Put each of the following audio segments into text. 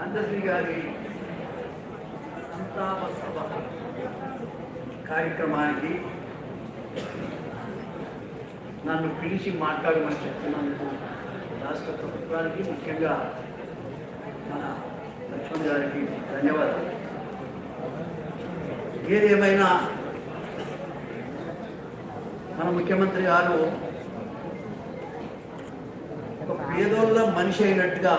అందశ్రీ గారి సంతాప సభ కార్యక్రమానికి నన్ను పిలిచి మాట్లాడమని చెప్తున్నందుకు రాష్ట్ర ప్రభుత్వానికి ముఖ్యంగా మన లక్ష్మణ్ గారికి ధన్యవాదాలు. ఏదేమైనా మన ముఖ్యమంత్రి గారు ఒక పేదోళ్ళ మనిషి అయినట్టుగా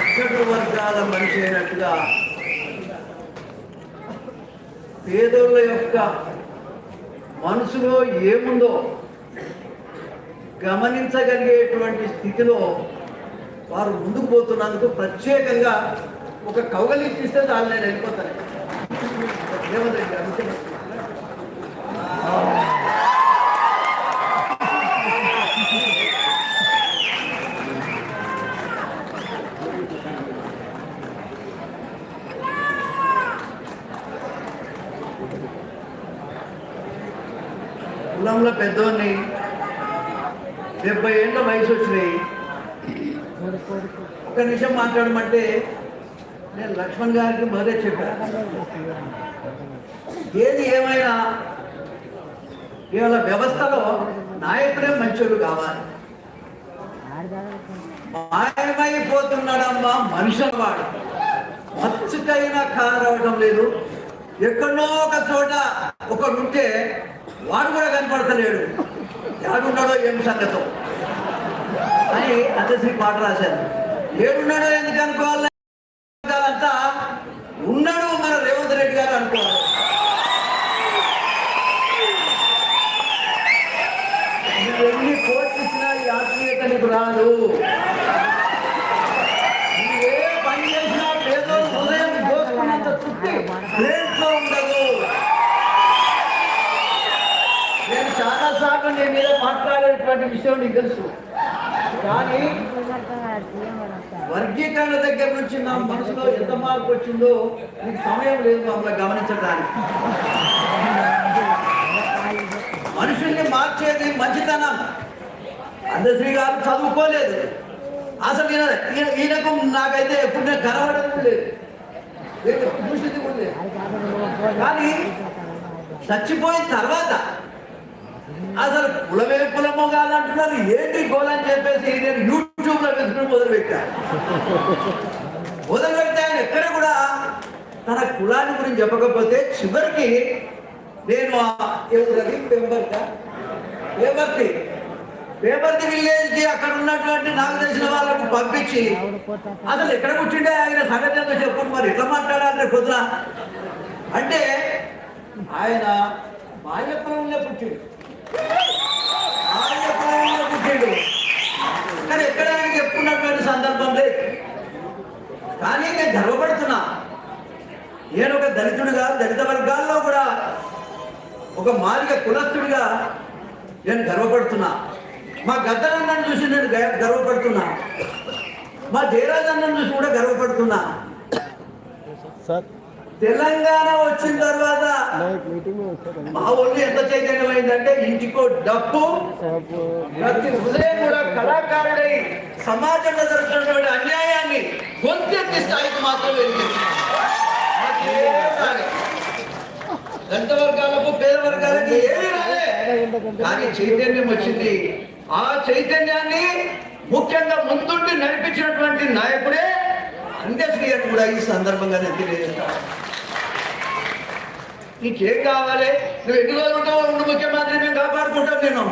అక్షడు వర్గాల మనిషి అయినట్టుగా పేదోళ్ళ యొక్క మనసులో ఏముందో గమనించగలిగేటువంటి స్థితిలో వారు ముందుకు పోతున్నందుకు ప్రత్యేకంగా ఒక కౌగలిస్తే దాన్ని నేను వెళ్ళిపోతాను. రేవంత్ రెడ్డి గారు ముఖ్యమంత్రి. కులంలో పెద్దోన్ని వచ్చినాయి ఒక నిమిషం మాట్లాడమంటే నేను లక్ష్మణ్ గారికి మొదలే చెప్పాను ఏది ఏమైనా ఇవాళ వ్యవస్థలో నాయకులే మంచోడు కావాలి. మాయమైపోతున్నాడమ్మా మనుషుల వాడు మచ్చుకైనా కారవడం లేదు. ఎక్కడో ఒక చోట ఒకడుంటే వాడు కూడా కనపడతలేడు. ఏడున్నాడో ఏం సంగతో? అని అందశ్రీ పాట రాశారు. ఏడున్నాడో ఎందుకు అనుకోవాలి? అంతా ఉన్నాడు మన రేవంత్ రెడ్డి గారు అనుకోవాలి. ఎన్ని కోట్లు ఇచ్చినా ఈ ఆత్మీయత నీకు రాదు. ఏ పని చేసినా పేదోళ్ళు హృదయం దోసుకున్నంత తృప్తి ప్రేమతో ఉండదు. నేను చాలా సార్లు నీ మీద మాట్లాడేటువంటి విషయం నీకు తెలుసు. కానీ వర్గీకరణ దగ్గర నుంచి నా మనసులో ఎంత మార్పు వచ్చిందో నీకు సమయం లేదు మమ్మల్ని గమనించడానికి. మనుషుల్ని మార్చేది మంచితనం. అందశ్రీ గారు చదువుకోలేదు. అసలు ఈయన ఈయనకు నాకైతే ఎప్పుడు నేను లేదు. లేదు, చూసింది కూడా లేదు. కానీ చచ్చిపోయిన తర్వాత అసలు కులమే కులమో కాదంటున్నారు ఏంటి గోలని చెప్పేసి నేను యూట్యూబ్లో వెతుకుని మొదలు పెట్టాను ఆయన ఎక్కడ కూడా తన కులాన్ని గురించి చెప్పకపోతే చివరికి నేను ఎవరి ఎవరది పేపర్గా పేపర్తి పేపర్తి విలేజ్కి అక్కడ ఉన్నటువంటి నాకు తెలిసిన వాళ్ళకు పంపించి అసలు ఎక్కడ కూర్చుంటే ఆయన సంగతి ఏందో చెప్పు మరి ఎట్లా మాట్లాడాలి కుదరా అంటే ఆయన బాల్యపురంలో పుట్టిండు. పుట్టిండు కానీ ఎక్కడ ఆయనకి చెప్పుకున్నటువంటి సందర్భం లేదు. కానీ నేను గర్వపడుతున్నా. నేను ఒక దళితుడిగా దళిత వర్గాల్లో కూడా ఒక మాలిక కులస్తుడిగా నేను గర్వపడుతున్నా. మా గద్దరన్నను చూసి నేను గర్వపడుతున్నా. మా జయరాజన్నను చూసి కూడా గర్వపడుతున్నా. సార్ తెలంగాణ వచ్చిన తర్వాత మా ఊళ్ళో ఎంత చైతన్యమైందంటే ఇంటికో డప్పు ప్రతి హృదయం కూడా కళాకారుడై సమాజంలో జరుగుతున్నటువంటి అన్యాయాన్ని కొంతెత్తి స్థాయికి మాత్రం దళిత వర్గాలకు పేద వర్గాలకు ఏమీ రాలే. కానీ చైతన్యం వచ్చింది. ఆ చైతన్యాన్ని ముఖ్యంగా ముందుండి నడిపించినటువంటి నాయకుడే అండర్స్టియర్ కూడా ఈ సందర్భంగా నేను తెలియజేస్తాను. నీకేం కావాలి? నువ్వు ఎన్ని రోజులు ఉంటావో ఉండు ముఖ్యమంత్రి మేము కాపాడుకుంటాం నేను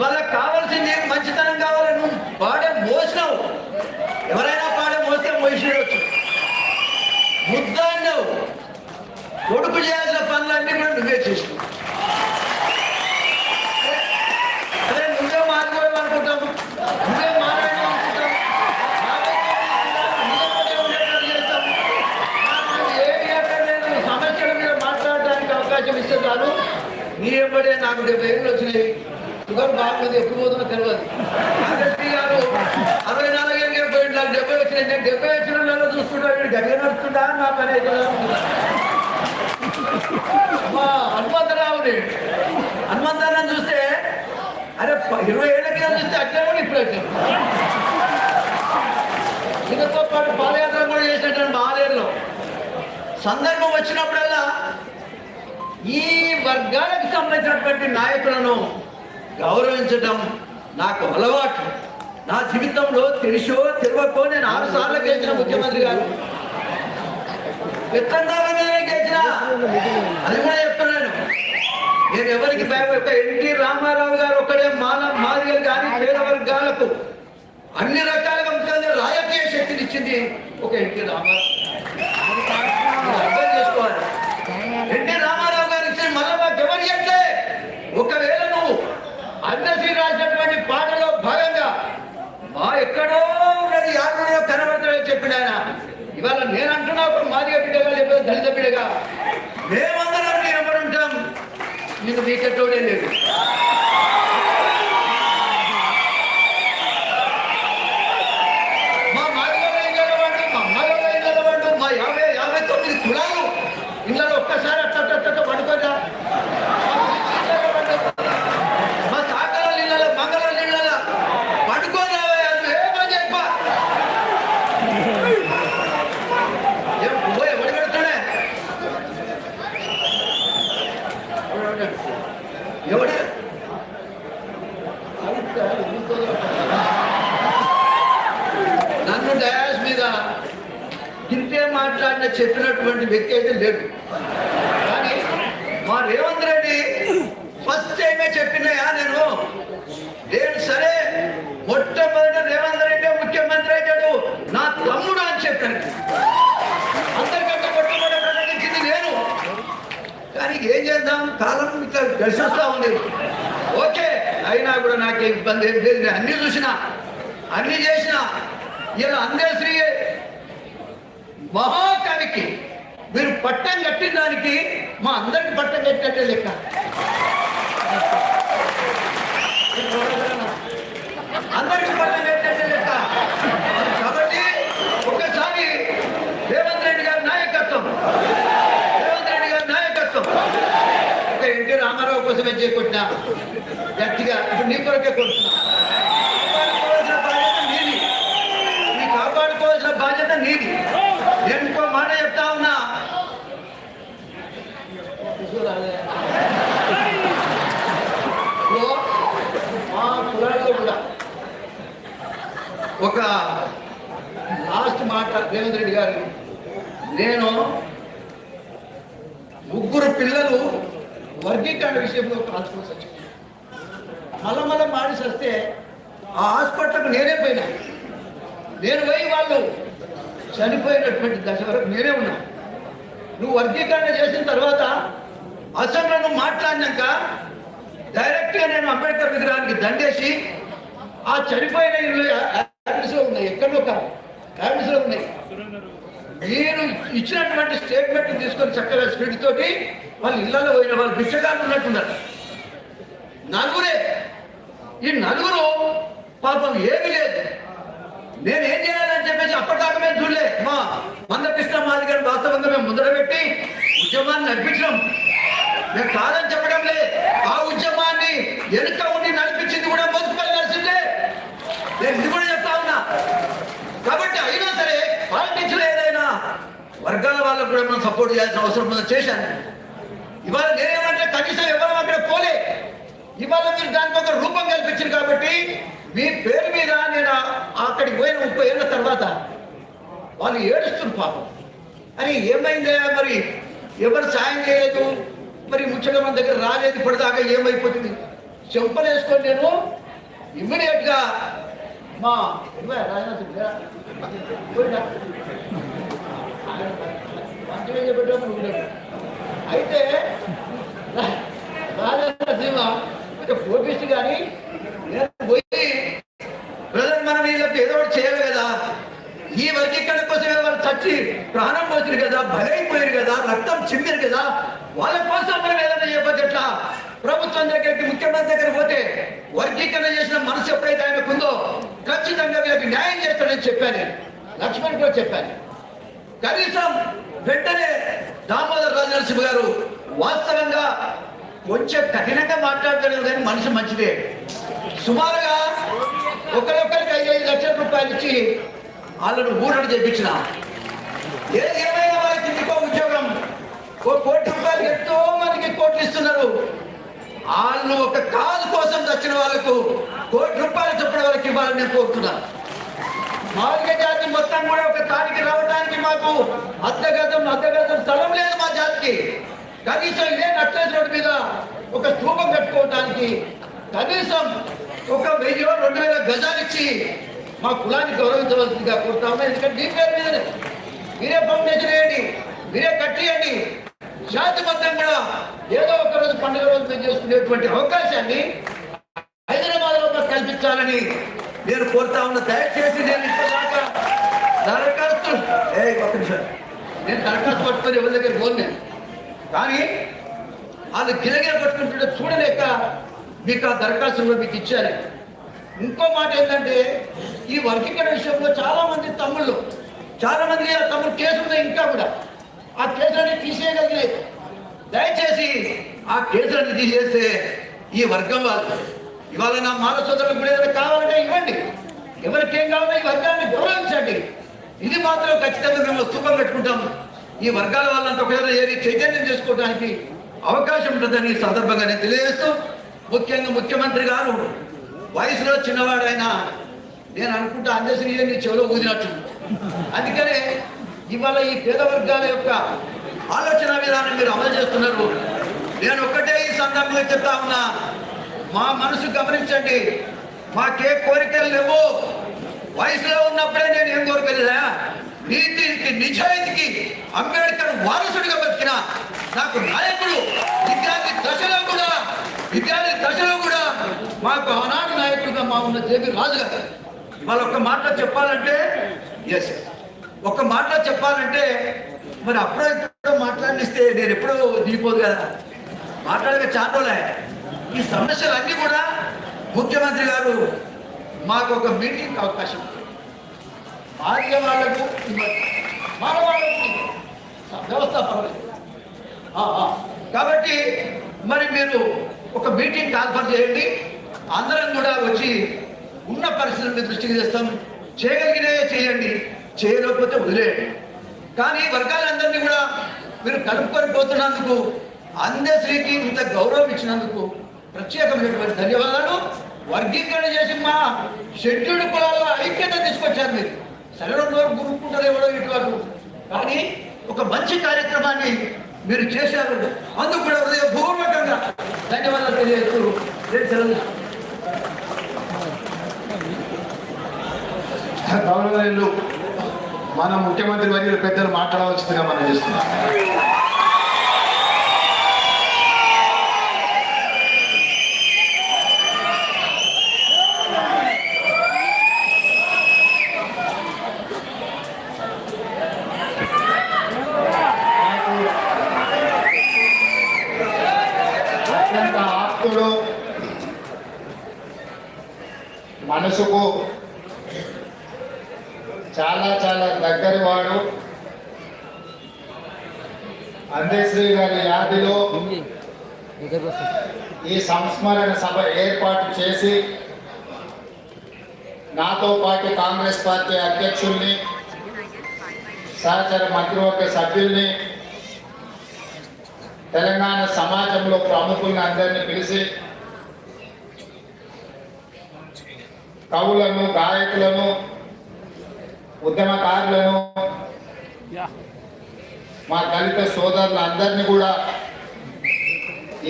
వాళ్ళకి కావాల్సింది మంచితనం కావాలి? నువ్వు పాడే మోసినావు. ఎవరైనా పాడే మోస్తే మోసినవచ్చు ముద్ద కొడుకు చేయాల్సిన పనులన్నీ కూడా నువ్వే చేసినావు అరే నువ్వే మారిపోయావు అనుకుంటాము నువ్వే మారాడు అనుకుంటాము నావే నువ్వే ఉండేటట్టు చేస్తాము. నాకు ఏమీ అక్కర్లేదు. వెంబడే నాకు డెబ్బై ఏళ్ళు వచ్చినాయి షుగర్ బాగుంది ఎప్పుడు పోతుందో తెలియదు నాగశ్రీ గారు అరవై నాలుగు ఏళ్ళకి పోయింది నాకు డెబ్బై వచ్చినాయి. నేను డెబ్బై వచ్చిన నెలలో చూస్తున్నాడు గడియ నడుస్తుందా నా పని అయితే మా హనుమంతరావుని. హనుమంతరావు చూస్తే అరే ప- ఇరవై ఏళ్ళ కింద చూస్తే అట్లే కూడా ఇప్పుడు వచ్చాను ఈయనతో పాటు పాదయాత్ర కూడా చేసినటువంటి బాలేరులో. సందర్భం వచ్చినప్పుడల్లా ఈ వర్గాలకు సంబంధించినటువంటి నాయకులను గౌరవించడం నాకు అలవాటు. నా జీవితంలో తెలిసో తెలియకో నేను ఆరు సార్లు గెలిచిన ముఖ్యమంత్రి గారు. విత్తనాలనే గెలిచిన. అది కూడా చెప్తున్నాను. నేను ఎవరికి భయపడతా? ఎన్టీ రామారావు గారు ఒక్కడే మాల మాదిగలు కానీ పేద వర్గాలకు అన్ని రకాలుగా ముఖ్యంగా రాజకీయ శక్తిని ఇచ్చింది ఒక ఎన్టీ రామారావు మీరు అర్థం చేసుకోవాలి ఎన్టీ రామారావు గారు ఇచ్చిన మళ్ళా మాకు ఎవరు ఇవ్వట్లే ఒకవేళ నువ్వు అన్నశ్రీ రాసినటువంటి పాటలో భాగంగా మా ఎక్కడో ఉన్నది యాత్రలో చెప్పిన ఆయన ఇవాళ నేను అంటున్నా ఒక మాదిగ బిడ్డగా లేకపోతే దళిత బిడ్డగా. మేమందరం నీ ఎవరు ఉంటాం. నీకు మీకెట్టోడే లేదు. చెప్పినటువంటి వ్యక్తి అయితే లేడు. కానీ మా రేవంత్ రెడ్డి ఫస్ట్ టైమే చెప్పినాయా నేను? నేను సరే మొట్టమొదటి రేవంత్ రెడ్డి ముఖ్యమంత్రి అయ్యాడు. నా తమ్ముడు అని చెప్పాను. అందరికంటే మొట్టమొదటి ప్రకటించింది నేను. కానీ ఏం చేద్దాం? కాలం ఇట్లా దర్శిస్తూ ఉంది. ఓకే అయినా కూడా నాకు ఇబ్బంది ఏం లేదు. నేను అన్ని చూసిన అన్ని చేసిన ఇలా అందేశ్రీ మహాకవికి మీరు పట్టం కట్టిన దానికి మా అందరికి పట్టం కట్టినట్టే లెక్క. అందరికి పట్టం కట్టినట్టే లెక్క. కాబట్టి ఒకసారి రేవంత్ రెడ్డి గారి నాయకత్వం. రేవంత్ రెడ్డి గారి నాయకత్వం. ఒక ఎన్టీ రామారావు కోసమే చేకొట్టినా గట్టిగా. ఇప్పుడు నీ కొరకే కొడుతున్నా కాపాడుకోవాల్సిన బాధ్యత నీది నీ కాపాడుకోవాల్సిన బాధ్యత నీది నేను ఇంకో మాట చెప్తా ఉన్నా ఇప్పుడు మా కులాల్లో కూడా ఒక లాస్ట్ మాట రేవంత్ రెడ్డి గారు నేను ముగ్గురు పిల్లలు వర్గీకరణ విషయంలో కాల్చుకోవాల్సి వచ్చింది మళ్ళా మళ్ళా మాడిసి వస్తే ఆ హాస్పిటల్కి నేనే పోయినా నేను పోయి వాళ్ళు చనిపోయినటువంటి దశ వరకు నేనే ఉన్నా నువ్వు వర్గీకరణ చేసిన తర్వాత అసెంబ్లీలో నువ్వు మాట్లాడినాక డైరెక్ట్గా నేను అంబేద్కర్ విగ్రహానికి దండేసి ఆ చనిపోయిన ఇల్లు యాపిల్స్లో ఉన్నాయి ఎక్కడో కాదు లో ఉన్నాయి. మీరు ఇచ్చినటువంటి స్టేట్మెంట్ తీసుకొని చక్కగా స్పీడ్ తోటి వాళ్ళు ఇళ్ళలో పోయిన వాళ్ళు భిక్షగాళ్ళు ఉన్నట్టున్నారు. నలుగురే. ఈ నలుగురు పాపం ఏమీ లేదు. నేను ఏం చేయాలని చెప్పేసి అప్పటిదాకా మేము చూడలే. మా మందకృష్ణ మాది గారిని వాస్తవంగా మేము ముందర పెట్టి ఉద్యమాన్ని నడిపించడం మేము కాదని చెప్పడం లే ఆ ఉద్యమాన్ని వెనుక ఉండి నడిపించింది కూడా మోసుకుపల్లి నడిచిందే. నేను ఇది కూడా చెప్తా ఉన్నా. కాబట్టి అయినా సరే పాలిటిక్స్ ఏదైనా వర్గాల వాళ్ళకు కూడా మనం సపోర్ట్ చేయాల్సిన అవసరం ఉందని చేశాను. ఇవాళ నేనేమంటే కనీసం ఎవరు అక్కడ పోలే. ఇవాళ మీరు దానికి ఒక రూపం కల్పించారు కాబట్టి మీ పేరు మీద నేను అక్కడికి పోయిన ముప్పై ఏళ్ళ తర్వాత వాళ్ళు ఏడుస్తున్నారు పాపం. అని ఏమైందే మరి? ఎవరు సాయం చేయలేదు? మరి ముచ్చట మన దగ్గర రాలేదు ఇప్పటిదాకా ఏమైపోతుంది? చెంపలు వేసుకొని నేను ఇమ్మీడియట్గా మా అయితే రాజనాథ్ ఇవ్వా. పోయినా. ఆయన మంచిగా చెప్పేటప్పుడు నువ్వు ఉండేది. అయితే రాజనరసింహ కొంచెం కోపిస్తు కానీ నేను పోయి బ్రదర్ మనం వీళ్ళకి ఏదో ఒకటి చేయాలి కదా ఈ వర్గీకరణ కోసం వాళ్ళు చచ్చి ప్రాణం పోసారు కదా చిమ్మిరు కదా వాళ్ళ కోసం మనం ఏదైనా చేయకపోతే ఎట్లా? ప్రభుత్వం దగ్గరికి ముఖ్యమంత్రి దగ్గర పోతే వర్గీకరణ చేసిన మనసు ఎప్పుడైతే ఆయనకు ఉందో ఖచ్చితంగా వీళ్ళకి న్యాయం చేస్తాడని చెప్పాను. నేను లక్ష్మణ్ కూడా చెప్పాను. కనీసం వెంటనే దామోదర్ రాజనరసింహ గారు వాస్తవంగా కొంచెం కఠినంగా మాట్లాడతాడు కానీ మనిషి మంచిదే. సుమారుగా ఒకరొకరికి ఐదు ఐదు లక్షల రూపాయలు ఇచ్చి వాళ్ళను ఊరడు చేపించిన. ఏది ఏమైనా వాళ్ళకి ఇంకో ఉద్యోగం ఓ కోటి రూపాయలు ఎంతో మందికి కోట్లు ఇస్తున్నారు వాళ్ళు ఒక కాదు కోసం వచ్చిన వాళ్ళకు కోటి రూపాయలు చెప్పిన వాళ్ళకి ఇవ్వాలని నేను కోరుతున్నాను మాదిగ జాతి మొత్తం కూడా ఒక తానికి రావడానికి మాకు అర్ధగతం అర్ధగతం స్థలం లేదు మా జాతికి. కనీసం ఇదే నట్లేజ్ రోడ్డు మీద ఒక స్థూపం కట్టుకోవడానికి కనీసం ఒక వెయ్యి రెండు వేల గజాలు ఇచ్చి మా కులాన్ని గౌరవించవలసిందిగా కోరుతాము ఎందుకంటే మీ పేరు మీద మీరే ఫౌండేషన్ వేయండి. మీరే కట్టి జాతి మొత్తం కూడా ఏదో ఒక రోజు పండుగ రోజు అవకాశాన్ని హైదరాబాద్లో కల్పించాలని నేను కోరుతా ఉన్న. దయచేసి నేను ఇప్పటిదాకా దరఖాస్తు ఏ ఒక్క నిమిషం. నేను దరఖాస్తు పట్టుకొని ఎవరి దగ్గర పోను కానీ వాళ్ళు గిలగిల పట్టుకుంటుంటే చూడలేక మీకు ఆ దరఖాస్తులో మీకు ఇచ్చారు. ఇంకో మాట ఏంటంటే ఈ వర్గీకరణ విషయంలో చాలా మంది తమ్ముళ్ళు చాలా మంది తమ్ముడు కేసులు ఉన్నాయి ఇంకా కూడా. ఆ కేసులన్నీ తీసేయగలిగలేదు దయచేసి ఆ కేసులన్నీ తీసేస్తే ఈ వర్గం వాళ్ళు ఇవాళ నా మాన సోదరులకు కూడా ఏదైనా కావాలంటే ఇవ్వండి. ఎవరికేం కావాలో ఈ వర్గాన్ని గౌరవించండి. ఇది మాత్రం ఖచ్చితంగా మేము స్థూపం పెట్టుకుంటాము. ఈ వర్గాల వాళ్ళంతా ఒకసారి ఏరి చైతన్యం చేసుకోవడానికి అవకాశం ఉంటుందని సందర్భంగా నేను తెలియజేస్తూ ముఖ్యంగా ముఖ్యమంత్రి గారు వయసులో చిన్నవాడైనా నేను అనుకుంటా అందశ్రీ నీ చెవిలో ఊదినట్టు. అందుకనే ఇవాళ ఈ పేద వర్గాల యొక్క ఆలోచన విధానం మీరు అమలు చేస్తున్నారు. నేను ఒక్కటే ఈ సందర్భంగా చెప్తా ఉన్నా. మా మనసు గమనించండి. మాకే కోరికలు లేవు. వయసులో ఉన్నప్పుడే నేను ఏం కోరుకోలేదా నీతికి నిజాయితీకి అంబేద్కర్ వారసుడిగా బతికిన నాకు నాయకుడు విద్యార్థి దశలో కూడా విద్యార్థి దశలో కూడా మాకు ఆనాడు నాయకుడుగా మా ఉన్న జేబీ రాజు గారు ఇవాళ ఒక్క మాట చెప్పాలంటే ఎస్ ఒక్క మాట చెప్పాలంటే మరి అప్పుడే మాట్లాడిస్తే నేను ఎప్పుడో దిగిపోదు కదా. మాట్లాడక చాటోలే ఈ సమస్యలన్నీ కూడా ముఖ్యమంత్రి గారు మాకు ఒక మీటింగ్ అవకాశం ఆర్య వాళ్ళకు వ్యవస్థ కాబట్టి మరి మీరు ఒక మీటింగ్ కాన్ఫర్ చేయండి. అందరం కూడా వచ్చి ఉన్న పరిస్థితుల దృష్టికి చేస్తాం చేయగలిగినవే చేయండి. చేయలేకపోతే వదిలేయండి. కానీ వర్గాలందరినీ కూడా మీరు కలుపుకొని పోతున్నందుకు అందశ్రీకి ఇంత గౌరవం ఇచ్చినందుకు ప్రత్యేకమైనటువంటి ధన్యవాదాలు. వర్గీకరణ చేసి మా షెడ్యూల్డ్ కులాల్లో ఐక్యత తీసుకొచ్చారు మీరు. సరే రెండు వరకు గురుకుంటారు ఎవరో ఇటు కానీ ఒక మంచి కార్యక్రమాన్ని మీరు చేశారు. అందుకు కూడా హృదయపూర్వకంగా ధన్యవాదాలు తెలియజేస్తూ నేను మన ముఖ్యమంత్రి వర్యులు పెద్దలు మాట్లాడవలసిందిగా మనం చేస్తున్నాం అత్యంత ఆప్తుడు మనసుకు చాలా చాలా దగ్గరి వాడు అందశ్రీ గారి యాదిలో ఈ సంస్మరణ సభ ఏర్పాటు చేసి నాతో పాటు కాంగ్రెస్ పార్టీ అధ్యక్షుల్ని సహచర మంత్రివర్గ సభ్యుల్ని తెలంగాణ సమాజంలో ప్రముఖుల్ని అందరినీ పిలిచి కవులను గాయకులను ఉద్యమకారులను మా దళిత సోదరులందరినీ కూడా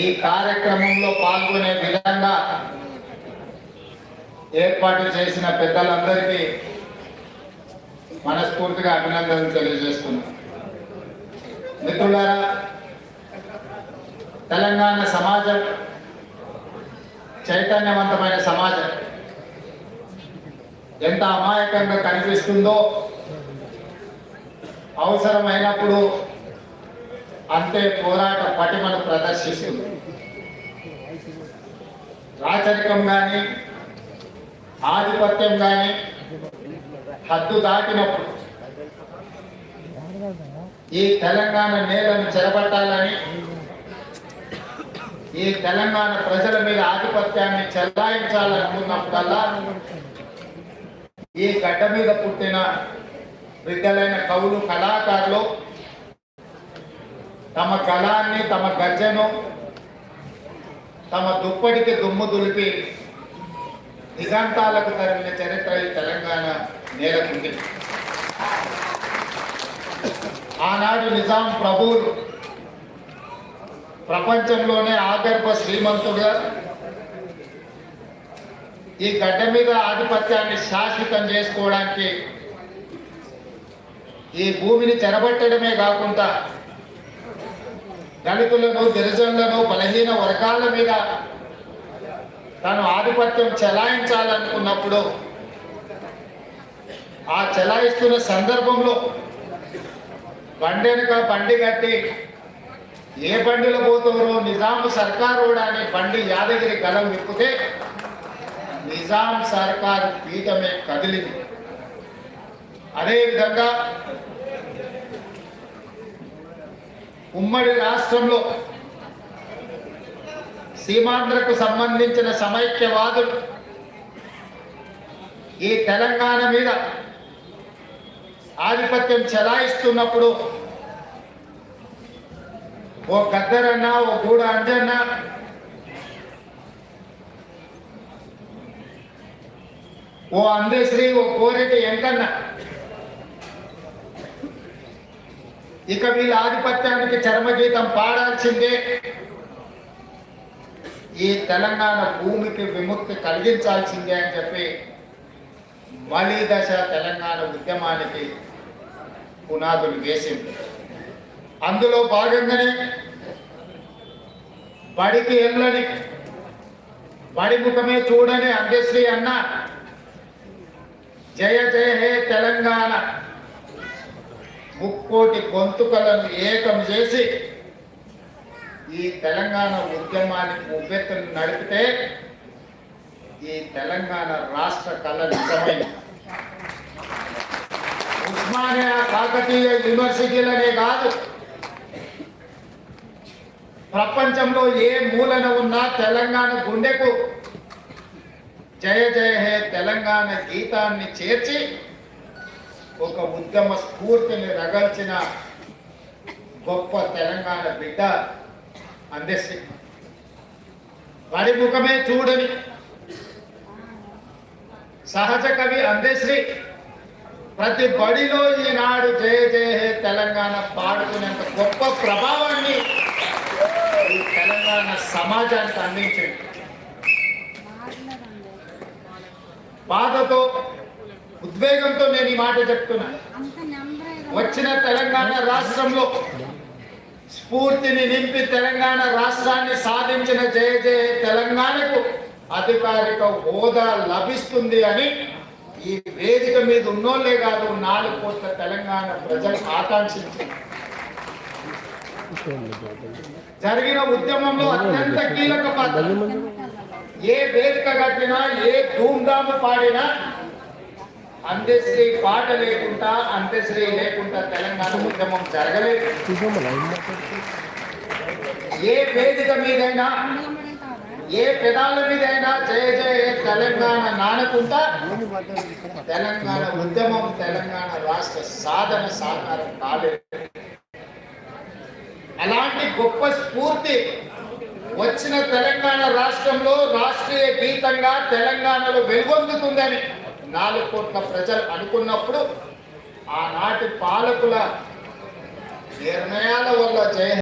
ఈ కార్యక్రమంలో పాల్గొనే విధంగా ఏర్పాటు చేసిన పెద్దలందరికీ మనస్ఫూర్తిగా అభినందనలు తెలియజేస్తున్నాం. మిత్రులారా తెలంగాణ సమాజం చైతన్యవంతమైన సమాజం. ఎంత అమాయకంగా కనిపిస్తుందో అవసరమైనప్పుడు అంతే పోరాట పటిమను ప్రదర్శిస్తుంది. రాచరికం కానీ ఆధిపత్యం కానీ హద్దు దాటినప్పుడు ఈ తెలంగాణ నేలను చెరబట్టాలని ఈ తెలంగాణ ప్రజల మీద ఆధిపత్యాన్ని చెల్లాయించాలనుకున్నప్పుడల్లా ఈ గడ్డ మీద పుట్టిన బిడ్డలైన కవులు కళాకారులు తమ కళాన్ని తమ గర్జను తమ దుప్పటికి దుమ్ము దులిపి దిగంతాలకు తరిమిన చరిత్ర ఈ తెలంగాణ నేలకుంది. ఆనాడు నిజాం ప్రభువులు ప్రపంచంలోనే ఆగర్భ శ్రీమంతుడుగా ఈ గడ్డ మీద ఆధిపత్యాన్ని శాశ్వతం చేసుకోవడానికి ఈ భూమిని తెరబట్టడమే కాకుండా దళితులను గిరిజనులను బలహీన వర్గాల మీద తను ఆధిపత్యం చెలాయించాలనుకున్నప్పుడు ఆ చెలాయిస్తున్న సందర్భంలో బండెనక బండి కట్టి ఏ బండిలో పోతారో నిజాం సర్కారు అని బండి యాదగిరి గలం విప్పితే నిజాం సర్కారు పీఠమే కదిలింది. అదేవిధంగా ఉమ్మడి రాష్ట్రంలో సీమాంధ్రకు సంబంధించిన సమైక్యవాదులు ఈ తెలంగాణ మీద ఆధిపత్యం చెలాయిస్తున్నప్పుడు ఓ గద్దరన్నా ఓ గూడ అంజన్న ఓ అందశ్రీ ఓ కోరెటి వెంకన్న ఇక వీళ్ళ ఆధిపత్యానికి చర్మగీతం పాడాల్సిందే. ఈ తెలంగాణ భూమికి విముక్తి కలిగించాల్సిందే అని చెప్పి మళ్ళీ దశ తెలంగాణ ఉద్యమానికి పునాదులు వేసింది. అందులో భాగంగానే బడికి వెళ్ళని బడి ముఖమే చూడని అందశ్రీ అన్న జయ జయ హే తెలంగాణ. ముక్కోటి గొంతుకలను ఏకం చేసి ఈ తెలంగాణ ఉద్యమానికి ఉబ్బెత్తులు నడిపితే ఈ తెలంగాణ రాష్ట్ర కళ నిజమైంది. ఉస్మానియా కాకతీయ యూనివర్సిటీలనే కాదు ప్రపంచంలో ఏ మూలన ఉన్నా తెలంగాణ గుండెకు జయ జయ హే తెలంగాణ గీతాన్ని చేర్చి ఒక ఉద్యమ స్ఫూర్తిని రగల్చిన గొప్ప తెలంగాణ బిడ్డ అందేసి వారి ముఖమే చూడని సహజ కవి అందశ్రీ ప్రతి బడిలో ఈనాడు జయ జయ హే తెలంగాణ పాడుకునేంత గొప్ప ప్రభావాన్ని ఈ తెలంగాణ సమాజానికి అందించింది. బాధతో ఉద్వేగంతో నేను ఈ మాట చెప్తున్నాను వచ్చిన తెలంగాణ రాష్ట్రంలో స్ఫూర్తిని నింపి తెలంగాణ రాష్ట్రాన్ని సాధించిన జయ జయ తెలంగాణకు అధికారిక హోదా లభిస్తుంది అని ఈ వేదిక మీద ఉన్నోళ్ళే కాదు నాలుగు కోట్ల తెలంగాణ ప్రజలు ఆకాంక్షించింది. జరిగిన ఉద్యమంలో అత్యంత కీలక పాత్ర. ఏ వేదిక కట్టినా ఏ ధూమ్ధాము పాడినా అంత్యశ్రీ పాట లేకుండా అంత్యశ్రీ లేకుండా తెలంగాణ ఉద్యమం జరగలేదు. ఏ వేదిక మీదైనా ఏ పెదాల మీదైనా జయ జయ తెలంగాణ నానకుంటా తెలంగాణ ఉద్యమం తెలంగాణ రాష్ట్ర సాధన సాకారం కాలేదు. అలాంటి గొప్ప స్ఫూర్తి వచ్చిన తెలంగాణ రాష్ట్రంలో రాష్ట్రీయ గీతంగా తెలంగాణలో వెలుగొందుతుందని నాలుగు కోట్ల ప్రజలు అనుకున్నప్పుడు ఆనాటి పాలకుల నిర్ణయాల వల్ల జయ